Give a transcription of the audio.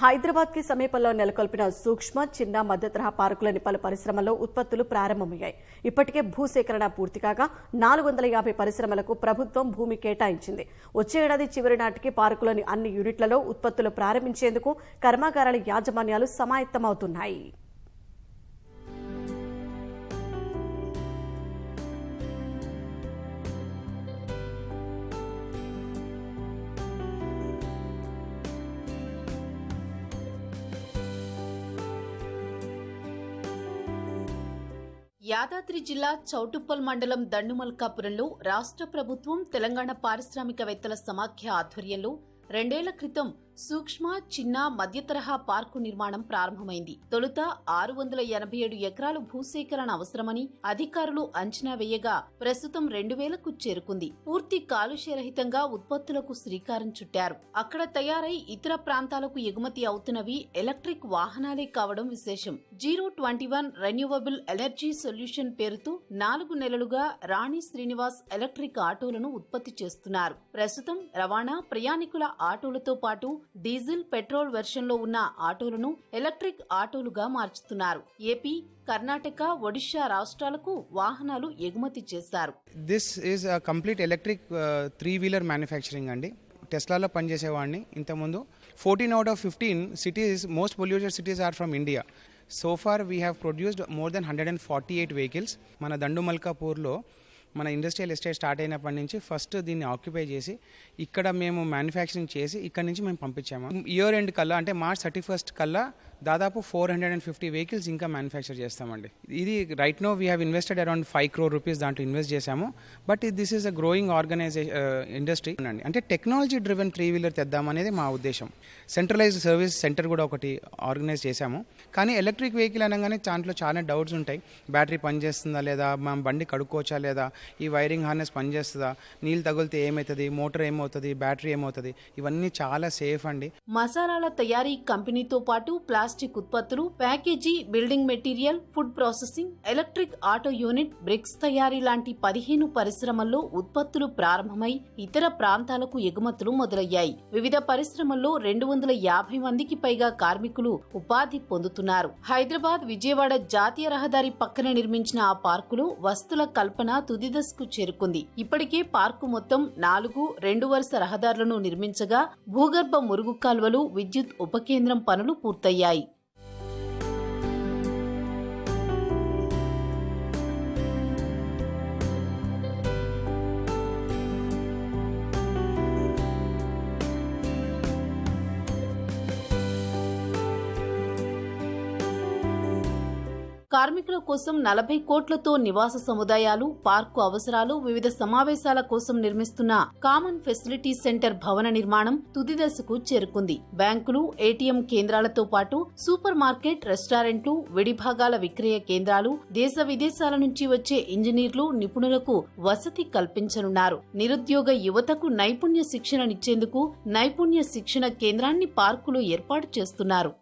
హైదరాబాద్కి సమీపంలో నెలకొల్పిన సూక్ష్మ చిన్న మధ్యతరహా పార్కులని పార్కులోని పలు పరిశ్రమల్లో ఉత్పత్తులు ప్రారంభమయ్యాయి. ఇప్పటికే భూసేకరణ పూర్తి కాగా నాలుగు వందల యాభై పరిశ్రమలకు ప్రభుత్వం భూమి కేటాయించింది. వచ్చే ఏడాది చివరి నాటికి పార్కులోని అన్ని యూనిట్లలో ఉత్పత్తులు ప్రారంభించేందుకు కర్మాగారాల యాజమాన్యాలు సమాయత్తమవుతున్నాయి. యాదాద్రి జిల్లా చౌటుప్పల్ మండలం దండుమల్కాపురంలో రాష్ట్ర ప్రభుత్వం తెలంగాణ పారిశ్రామికవేత్తల సమాఖ్య ఆధ్వర్యంలో రెండేళ్ళ క్రితం సూక్ష్మ చిన్న మధ్య తరహా పార్కు నిర్మాణం ప్రారంభమైంది. తొలుత ఆరు వందల ఎనభై ఏడు ఎకరాలు భూసేకరణ అవసరమని అధికారులు అంచనా వేయగా ప్రస్తుతం రెండు వేలకు చేరుకుంది. పూర్తి కాలుష్యరహితంగా ఉత్పత్తులకు శ్రీకారం చుట్టారు. అక్కడ తయారై ఇతర ప్రాంతాలకు ఎగుమతి అవుతున్నవి ఎలక్ట్రిక్ వాహనాలే కావడం విశేషం. Zero twenty one renewable energy solution పేరుతో నాలుగు నెలలుగా రాణి శ్రీనివాస్ ఎలక్ట్రిక్ ఆటోలను ఉత్పత్తి చేస్తున్నారు. ప్రస్తుతం రవాణా ప్రయాణికుల ఆటోలతో పాటు డీజిల్ పెట్రోల్ వెర్షన్లో ఉన్న ఆటోలను ఎలక్ట్రిక్ ఆటోలుగా మార్చుతున్నారు. ఏపీ కర్ణాటక ఒడిశా రాష్ట్రాలకు వాహనాలు ఎగుమతి చేశారు. This is complete electric three wheeler manufacturing అండి. టెస్లాలో పనిచేసేవాడిని. ఇంతకుముందు fourteen out of fifteen cities most polluted cities are from India so far we have produced more than hundred and forty eight vehicles మన దండు మల్కాపూర్లో మన ఇండస్ట్రియల్ ఎస్టేట్ స్టార్ట్ అయినప్పటి నుంచి first దీన్ని ఆక్యుపై చేసి ఇక్కడ మేము మ్యానుఫ్యాక్చరింగ్ చేసి ఇక్కడ నుంచి మేము పంపించాము. ఇయర్ ఎండ్ కల్లా అంటే మార్చ్ థర్టీ ఫస్ట్ కల్లా దాదాపు four hundred and fifty vehicles ఇంకా మ్యానుఫ్యాక్చర్ చేస్తామండి. ఇది right now we have invested around five crore rupees దాంట్లో ఇన్వెస్ట్ చేశాము. But this is a growing organisation industry అండి. అంటే టెక్నాలజీ డ్రివెన్ త్రీ వీలర్ తెద్దామనేది మా ఉద్దేశం. సెంట్రలైజ్డ్ సర్వీస్ సెంటర్ కూడా ఒకటి ఆర్గనైజ్ చేశాము. కానీ ఎలక్ట్రిక్ వెహికల్ అనగానే దాంట్లో చాలా డౌట్స్ ఉంటాయి. బ్యాటరీ పనిచేస్తుందా లేదా? మనం బండి కడుక్కోవచ్చా లేదా? ఈ వైరింగ్ హార్నెస్ పనిచేస్తుందా? నీళ్ళు తగిలితే ఏమవుతుంది మోటార్ ఏమవుతుంది? బ్యాటరీ ఏమవుతుంది? ఇవన్నీ చాలా సేఫ్ అండి. మసాలాల తయారీ కంపెనీతో పాటు ప్లాస్టిక్ ఉత్పత్తులు package building material food processing electric auto unit bricks తయారీ లాంటి పదిహేను పరిశ్రమల్లో ఉత్పత్తులు ప్రారంభమై ఇతర ప్రాంతాలకు ఎగుమతులు మొదలయ్యాయి. వివిధ పరిశ్రమల్లో రెండు వందల యాభై మందికి పైగా కార్మికులు ఉపాధి పొందుతున్నారు. హైదరాబాద్ విజయవాడ జాతీయ రహదారి పక్కన నిర్మించిన ఆ పార్కులో వస్తుల కల్పన తుది దశకు చేరుకుంది. ఇప్పటికే పార్కు మొత్తం నాలుగు రెండు వరుస రహదారులను నిర్మించగా భూగర్భ మురుగు కాల్వలు విద్యుత్ ఉపకేంద్రం పనులు పూర్తయ్యాయి. కార్మికుల కోసం నలభై కోట్లతో నివాస సముదాయాలు పార్కు అవసరాలు వివిధ సమావేశాల కోసం నిర్మిస్తున్న కామన్ ఫెసిలిటీ సెంటర్ భవన నిర్మాణం తుది దశకు చేరుకుంది. బ్యాంకులు ఏటీఎం కేంద్రాలతో పాటు సూపర్ మార్కెట్ రెస్టారెంట్లు విడిభాగాల విక్రయ కేంద్రాలు దేశ విదేశాల నుంచి వచ్చే ఇంజనీర్లు నిపుణులకు వసతి కల్పించనున్నారు. నిరుద్యోగ యువతకు నైపుణ్య శిక్షణనిచ్చేందుకు నైపుణ్య శిక్షణ కేంద్రాన్ని పార్కులో ఏర్పాటు చేస్తున్నారు.